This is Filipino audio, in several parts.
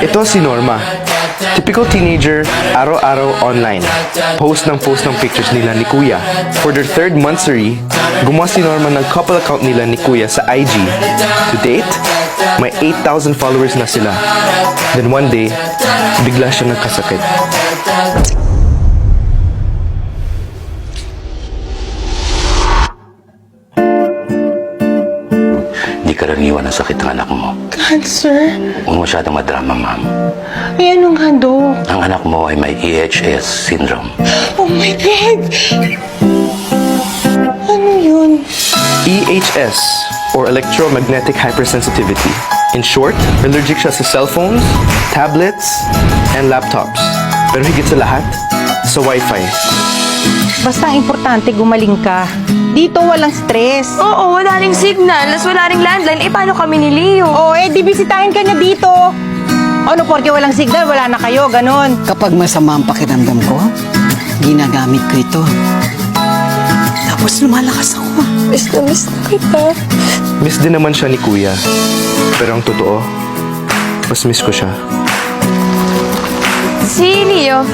Ito si Norma. Typical teenager, araw-araw online. Post ng post ng pictures nila ni Kuya. For their third monthsary, gumawa si Norma ng couple account nila ni Kuya sa IG. To date, may 8,000 followers na sila. Then one day, bigla siya nagkasakit. Hindi karaniwan ang sakit ng anak mo. Cancer? Huwag masyadong madrama, ma'am. Ay, anong hando? Ang anak mo ay may EHS syndrome. Oh my God! Ano yun? EHS, or electromagnetic hypersensitivity. In short, allergic siya sa cellphones, tablets, and laptops. Pero higit sa lahat, sa Wi-Fi. Basta importante gumaling ka. Dito walang stress. Oo, wala ring signal. Las wala ring landline. Eh, paano kami ni Leo? Oo, eh di bisitahin ka niya dito. Ano, porque walang signal, wala na kayo, ganon. Kapag masama ang pakiramdam ko, ginagamit ko ito. Tapos lumalakas ako. Miss na miss na kita. Miss din naman siya ni Kuya. Pero ang totoo, mas miss ko siya. Si Leo.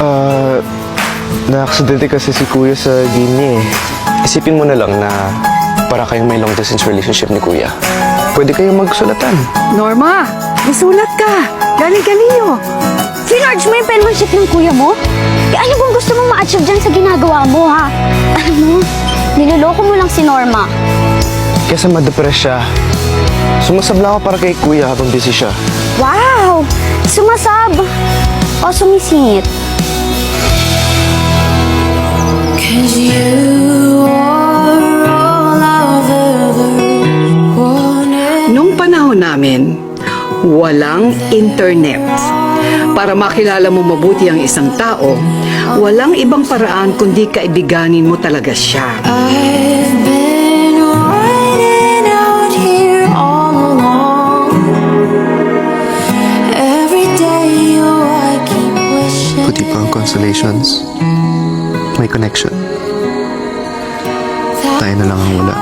Ah, na-aksidente kasi si Kuya sa game niya eh. Isipin mo na lang na para kayong may long distance relationship ni Kuya. Pwede kayong magsulatan. Norma, masulat ka. Galing ka Leo. Sinarge mo yung penmanship ng kuya mo? Eh, ano bang gusto mong ma-achieve dyan sa ginagawa mo, ha? Ano? Niloloko mo lang si Norma. Kesa madepress siya. Sumasabla ako para kay Kuya habang busy siya. Wow! Sumasab! O sumisingit. Namin, walang internet. Para makilala mo mabuti ang isang tao, walang ibang paraan kundi kaibiganin mo talaga siya. Puti pa ang consolations. May connection. Tayo na lang ang wala.